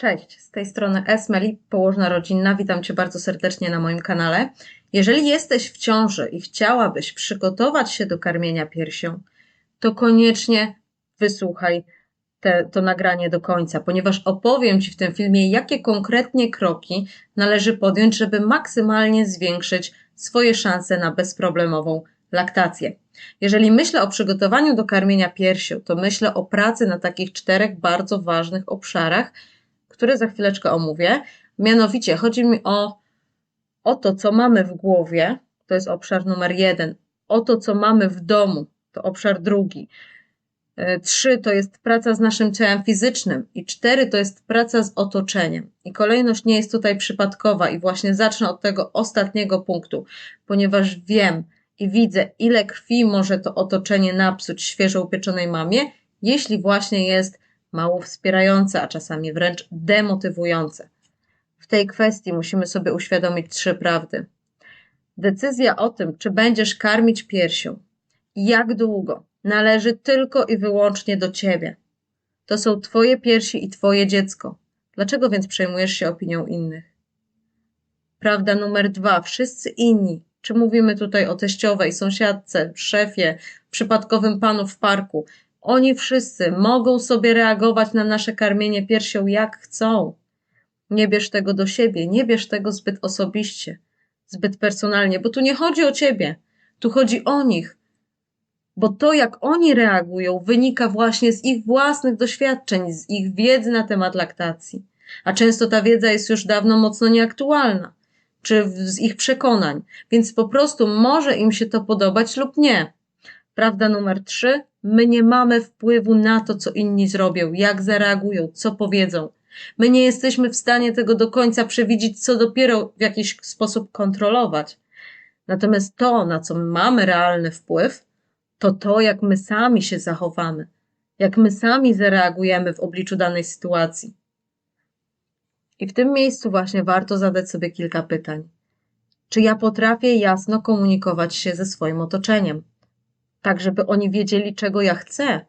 Cześć, z tej strony Esmeli, położna rodzinna. Witam Cię bardzo serdecznie na moim kanale. Jeżeli jesteś w ciąży i chciałabyś przygotować się do karmienia piersią, to koniecznie wysłuchaj te, to nagranie do końca, ponieważ opowiem Ci w tym filmie, jakie konkretnie kroki należy podjąć, żeby maksymalnie zwiększyć swoje szanse na bezproblemową laktację. Jeżeli myślę o przygotowaniu do karmienia piersią, to myślę o pracy na takich czterech bardzo ważnych obszarach, które za chwileczkę omówię. Mianowicie chodzi mi o, o to, co mamy w głowie, to jest obszar numer jeden, o to, co mamy w domu, to obszar drugi. E, trzy to jest praca z naszym ciałem fizycznym i cztery to jest praca z otoczeniem. I kolejność nie jest tutaj przypadkowa i właśnie zacznę od tego ostatniego punktu, ponieważ wiem i widzę, ile krwi może to otoczenie napsuć świeżo upieczonej mamie, jeśli właśnie jest mało wspierające, a czasami wręcz demotywujące. W tej kwestii musimy sobie uświadomić trzy prawdy. Decyzja o tym, czy będziesz karmić piersią jak długo, należy tylko i wyłącznie do ciebie. To są twoje piersi i twoje dziecko. Dlaczego więc przejmujesz się opinią innych? Prawda numer dwa. Wszyscy inni, czy mówimy tutaj o teściowej, sąsiadce, szefie, przypadkowym panu w parku, oni wszyscy mogą sobie reagować na nasze karmienie piersią jak chcą. Nie bierz tego do siebie, nie bierz tego zbyt osobiście, zbyt personalnie, bo tu nie chodzi o ciebie, tu chodzi o nich. Bo to, jak oni reagują, wynika właśnie z ich własnych doświadczeń, z ich wiedzy na temat laktacji. A często ta wiedza jest już dawno mocno nieaktualna, czy z ich przekonań, więc po prostu może im się to podobać lub nie. Prawda numer trzy: my nie mamy wpływu na to, co inni zrobią, jak zareagują, co powiedzą. My nie jesteśmy w stanie tego do końca przewidzieć, co dopiero w jakiś sposób kontrolować. Natomiast to, na co mamy realny wpływ, to to, jak my sami się zachowamy, jak my sami zareagujemy w obliczu danej sytuacji. I w tym miejscu właśnie warto zadać sobie kilka pytań. Czy ja potrafię jasno komunikować się ze swoim otoczeniem? Tak żeby oni wiedzieli, czego ja chcę.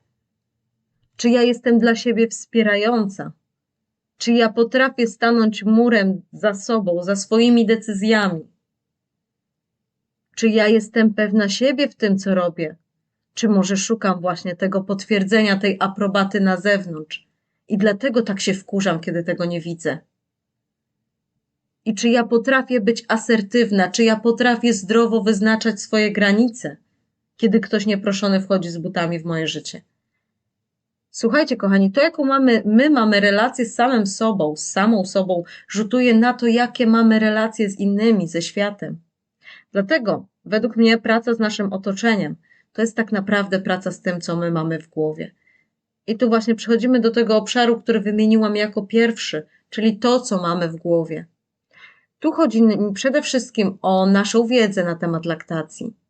Czy ja jestem dla siebie wspierająca? Czy ja potrafię stanąć murem za sobą, za swoimi decyzjami? Czy ja jestem pewna siebie w tym, co robię? Czy może szukam właśnie tego potwierdzenia, tej aprobaty na zewnątrz? I dlatego tak się wkurzam, kiedy tego nie widzę. I czy ja potrafię być asertywna, czy ja potrafię zdrowo wyznaczać swoje granice? Kiedy ktoś nieproszony wchodzi z butami w moje życie. Słuchajcie, kochani, to jaką mamy, my mamy relację z samym sobą, z samą sobą, rzutuje na to, jakie mamy relacje z innymi, ze światem. Dlatego, według mnie, praca z naszym otoczeniem to jest tak naprawdę praca z tym, co my mamy w głowie. I tu właśnie przechodzimy do tego obszaru, który wymieniłam jako pierwszy, czyli to, co mamy w głowie. Tu chodzi przede wszystkim o naszą wiedzę na temat laktacji.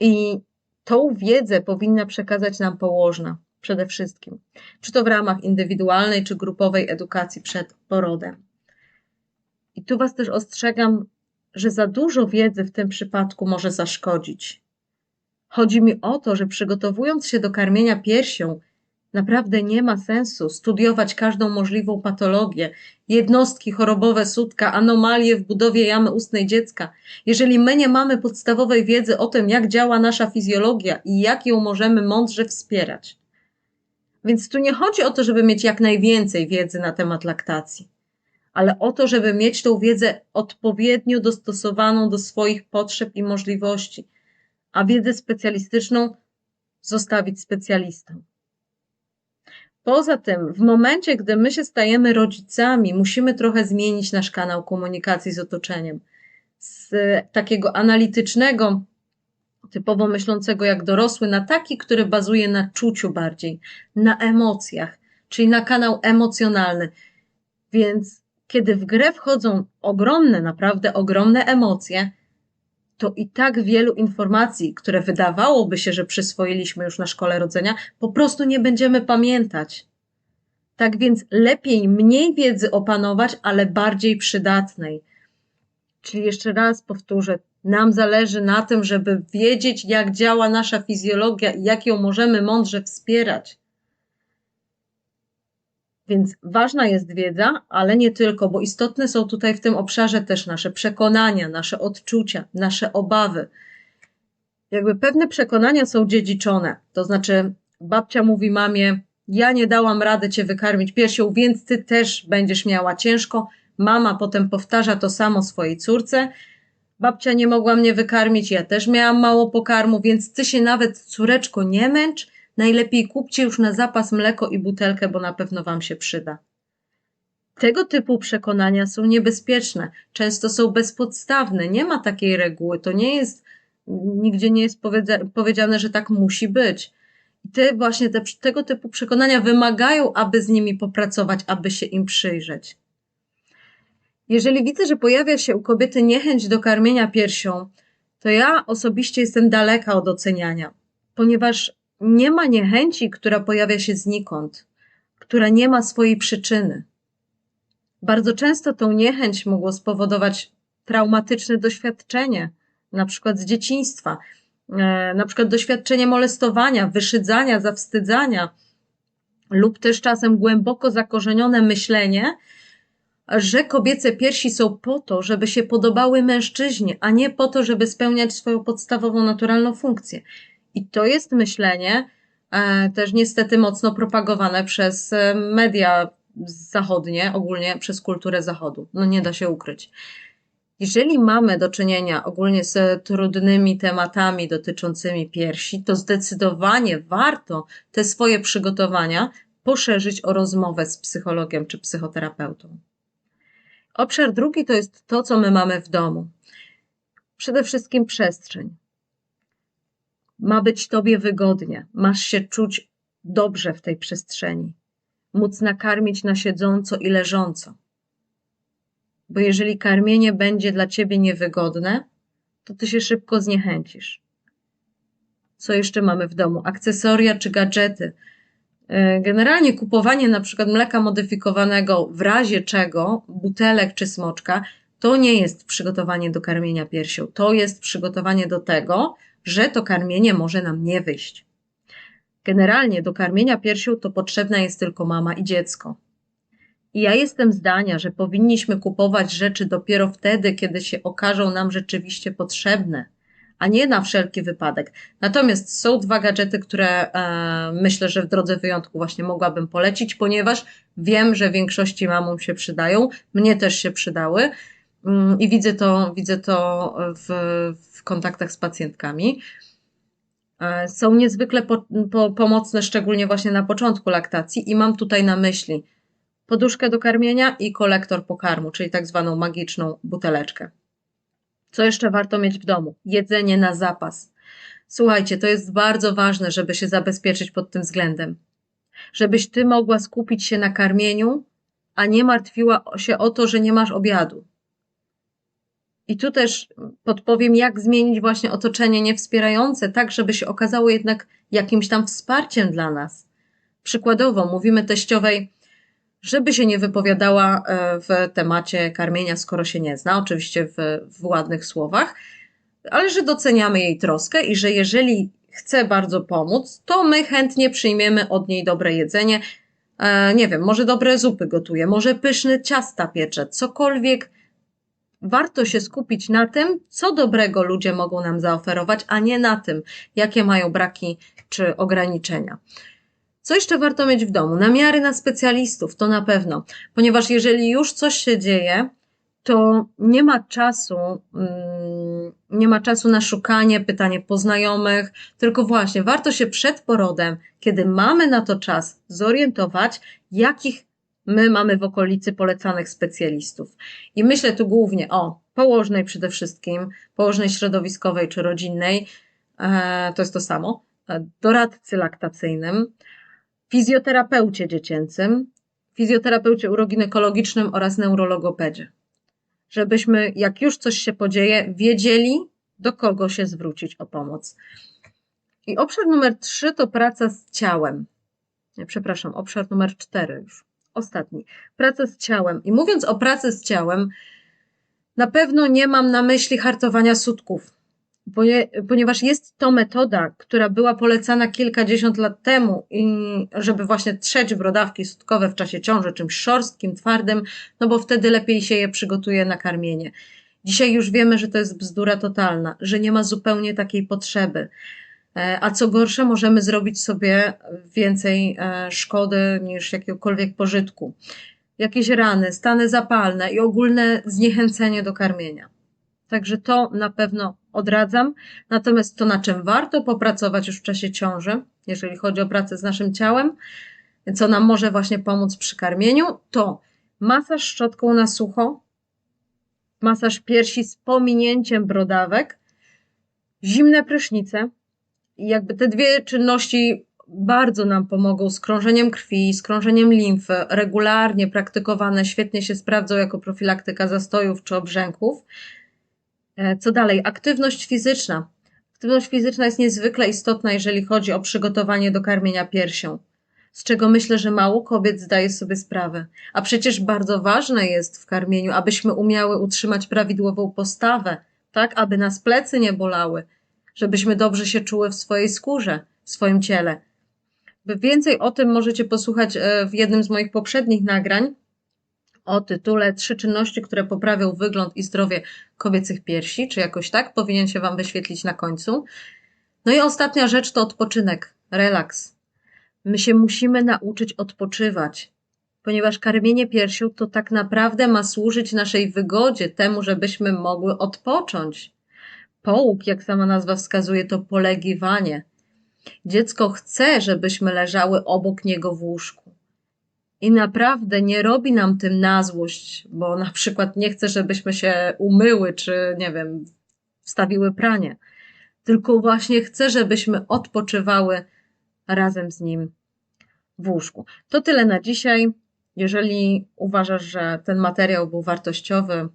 I tą wiedzę powinna przekazać nam położna przede wszystkim, czy to w ramach indywidualnej, czy grupowej edukacji przed porodem. I tu Was też ostrzegam, że za dużo wiedzy w tym przypadku może zaszkodzić. Chodzi mi o to, że przygotowując się do karmienia piersią, Naprawdę nie ma sensu studiować każdą możliwą patologię, jednostki chorobowe sutka, anomalie w budowie jamy ustnej dziecka, jeżeli my nie mamy podstawowej wiedzy o tym, jak działa nasza fizjologia i jak ją możemy mądrze wspierać. Więc tu nie chodzi o to, żeby mieć jak najwięcej wiedzy na temat laktacji, ale o to, żeby mieć tą wiedzę odpowiednio dostosowaną do swoich potrzeb i możliwości, a wiedzę specjalistyczną zostawić specjalistom. Poza tym, w momencie, gdy my się stajemy rodzicami, musimy trochę zmienić nasz kanał komunikacji z otoczeniem. Z takiego analitycznego, typowo myślącego jak dorosły, na taki, który bazuje na czuciu bardziej, na emocjach, czyli na kanał emocjonalny. Więc kiedy w grę wchodzą ogromne, naprawdę ogromne emocje, to i tak wielu informacji, które wydawałoby się, że przyswoiliśmy już na szkole rodzenia, po prostu nie będziemy pamiętać. Tak więc lepiej mniej wiedzy opanować, ale bardziej przydatnej. Czyli jeszcze raz powtórzę, nam zależy na tym, żeby wiedzieć, jak działa nasza fizjologia i jak ją możemy mądrze wspierać. Więc ważna jest wiedza, ale nie tylko, bo istotne są tutaj w tym obszarze też nasze przekonania, nasze odczucia, nasze obawy. Jakby pewne przekonania są dziedziczone, to znaczy babcia mówi mamie: Ja nie dałam rady cię wykarmić piersią, więc ty też będziesz miała ciężko. Mama potem powtarza to samo swojej córce. Babcia nie mogła mnie wykarmić, ja też miałam mało pokarmu, więc ty się nawet, córeczko, nie męcz. Najlepiej kupcie już na zapas mleko i butelkę, bo na pewno wam się przyda. Tego typu przekonania są niebezpieczne, często są bezpodstawne, nie ma takiej reguły, to nie jest, nigdzie nie jest powiedziane, że tak musi być. I te właśnie te, tego typu przekonania wymagają, aby z nimi popracować, aby się im przyjrzeć. Jeżeli widzę, że pojawia się u kobiety niechęć do karmienia piersią, to ja osobiście jestem daleka od oceniania, ponieważ nie ma niechęci, która pojawia się znikąd, która nie ma swojej przyczyny. Bardzo często tą niechęć mogło spowodować traumatyczne doświadczenie, na przykład z dzieciństwa, e, na przykład doświadczenie molestowania, wyszydzania, zawstydzania, lub też czasem głęboko zakorzenione myślenie, że kobiece piersi są po to, żeby się podobały mężczyźnie, a nie po to, żeby spełniać swoją podstawową, naturalną funkcję. I to jest myślenie e, też niestety mocno propagowane przez e, media zachodnie, ogólnie przez kulturę zachodu. No nie da się ukryć. Jeżeli mamy do czynienia ogólnie z trudnymi tematami dotyczącymi piersi, to zdecydowanie warto te swoje przygotowania poszerzyć o rozmowę z psychologiem czy psychoterapeutą. Obszar drugi to jest to, co my mamy w domu. Przede wszystkim przestrzeń. Ma być tobie wygodnie, masz się czuć dobrze w tej przestrzeni, móc nakarmić na siedząco i leżąco. Bo jeżeli karmienie będzie dla ciebie niewygodne, to ty się szybko zniechęcisz. Co jeszcze mamy w domu? Akcesoria czy gadżety, E, generalnie kupowanie na przykład mleka modyfikowanego w razie czego, butelek czy smoczka, to nie jest przygotowanie do karmienia piersią. To jest przygotowanie do tego, że to karmienie może nam nie wyjść. Generalnie do karmienia piersią to potrzebna jest tylko mama i dziecko. I ja jestem zdania, że powinniśmy kupować rzeczy dopiero wtedy, kiedy się okażą nam rzeczywiście potrzebne, a nie na wszelki wypadek. Natomiast są dwa gadżety, które e, myślę, że w drodze wyjątku właśnie mogłabym polecić, ponieważ wiem, że większości mamom się przydają, mnie też się przydały i widzę to, widzę to w, w kontaktach z pacjentkami. E, są niezwykle po, po, pomocne, szczególnie właśnie na początku laktacji, i mam tutaj na myśli poduszkę do karmienia i kolektor pokarmu, czyli tak zwaną magiczną buteleczkę. Co jeszcze warto mieć w domu? Jedzenie na zapas. Słuchajcie, to jest bardzo ważne, żeby się zabezpieczyć pod tym względem. Żebyś ty mogła skupić się na karmieniu, a nie martwiła się o to, że nie masz obiadu. I tu też podpowiem, jak zmienić właśnie otoczenie niewspierające, tak, żeby się okazało jednak jakimś tam wsparciem dla nas. Przykładowo, mówimy teściowej, żeby się nie wypowiadała e, w temacie karmienia, skoro się nie zna, oczywiście w, w ładnych słowach, ale że doceniamy jej troskę i że jeżeli chce bardzo pomóc, to my chętnie przyjmiemy od niej dobre jedzenie. E, nie wiem, może dobre zupy gotuje, może pyszne ciasta piecze, cokolwiek. Warto się skupić na tym, co dobrego ludzie mogą nam zaoferować, a nie na tym, jakie mają braki czy ograniczenia. Co jeszcze warto mieć w domu? Namiary na specjalistów, to na pewno, ponieważ jeżeli już coś się dzieje, to nie ma czasu, mm, nie ma czasu na szukanie, pytanie poznajomych, tylko właśnie warto się przed porodem, kiedy mamy na to czas, zorientować, jakich my mamy w okolicy polecanych specjalistów. I myślę tu głównie o położnej przede wszystkim, położnej środowiskowej czy rodzinnej, e, to jest to samo, e, doradcy laktacyjnym, fizjoterapeucie dziecięcym, fizjoterapeucie uroginekologicznym oraz neurologopedzie. Żebyśmy, jak już coś się podzieje, wiedzieli, do kogo się zwrócić o pomoc. I obszar numer trzy to praca z ciałem. Przepraszam, obszar numer cztery już. Ostatni. Praca z ciałem. I mówiąc o pracy z ciałem, na pewno nie mam na myśli hartowania sutków, Ponie, ponieważ jest to metoda, która była polecana kilkadziesiąt lat temu, żeby właśnie trzeć brodawki sutkowe w czasie ciąży czymś szorstkim, twardym, no bo wtedy lepiej się je przygotuje na karmienie. Dzisiaj już wiemy, że to jest bzdura totalna, że nie ma zupełnie takiej potrzeby. E, A co gorsze, możemy zrobić sobie więcej e, szkody niż jakiegokolwiek pożytku. Jakieś rany, stany zapalne i ogólne zniechęcenie do karmienia. Także to na pewno odradzam. Natomiast to, na czym warto popracować już w czasie ciąży, jeżeli chodzi o pracę z naszym ciałem, co nam może właśnie pomóc przy karmieniu, to masaż szczotką na sucho, masaż piersi z pominięciem brodawek, zimne prysznice. Jakby te dwie czynności bardzo nam pomogą z krążeniem krwi, z krążeniem limfy, regularnie praktykowane, świetnie się sprawdzą jako profilaktyka zastojów czy obrzęków. E, Co dalej? Aktywność fizyczna. Aktywność fizyczna jest niezwykle istotna, jeżeli chodzi o przygotowanie do karmienia piersią, z czego myślę, że mało kobiet zdaje sobie sprawę. A przecież bardzo ważne jest w karmieniu, abyśmy umiały utrzymać prawidłową postawę, tak aby nas plecy nie bolały, żebyśmy dobrze się czuły w swojej skórze, w swoim ciele. Więcej o tym możecie posłuchać e, w jednym z moich poprzednich nagrań o tytule Trzy czynności, które poprawią wygląd i zdrowie kobiecych piersi, czy jakoś tak powinien się Wam wyświetlić na końcu. No i ostatnia rzecz to odpoczynek, relaks. My się musimy nauczyć odpoczywać, ponieważ karmienie piersią to tak naprawdę ma służyć naszej wygodzie, temu, żebyśmy mogły odpocząć. Połóg, jak sama nazwa wskazuje, to polegiwanie. Dziecko chce, żebyśmy leżały obok niego w łóżku. I naprawdę nie robi nam tym na złość, bo na przykład nie chce, żebyśmy się umyły, czy nie wiem, wstawiły pranie. Tylko właśnie chce, żebyśmy odpoczywały razem z nim w łóżku. To tyle na dzisiaj. Jeżeli uważasz, że ten materiał był wartościowy,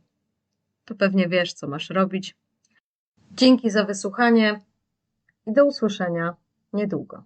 to pewnie wiesz, co masz robić. Dzięki za wysłuchanie i do usłyszenia niedługo.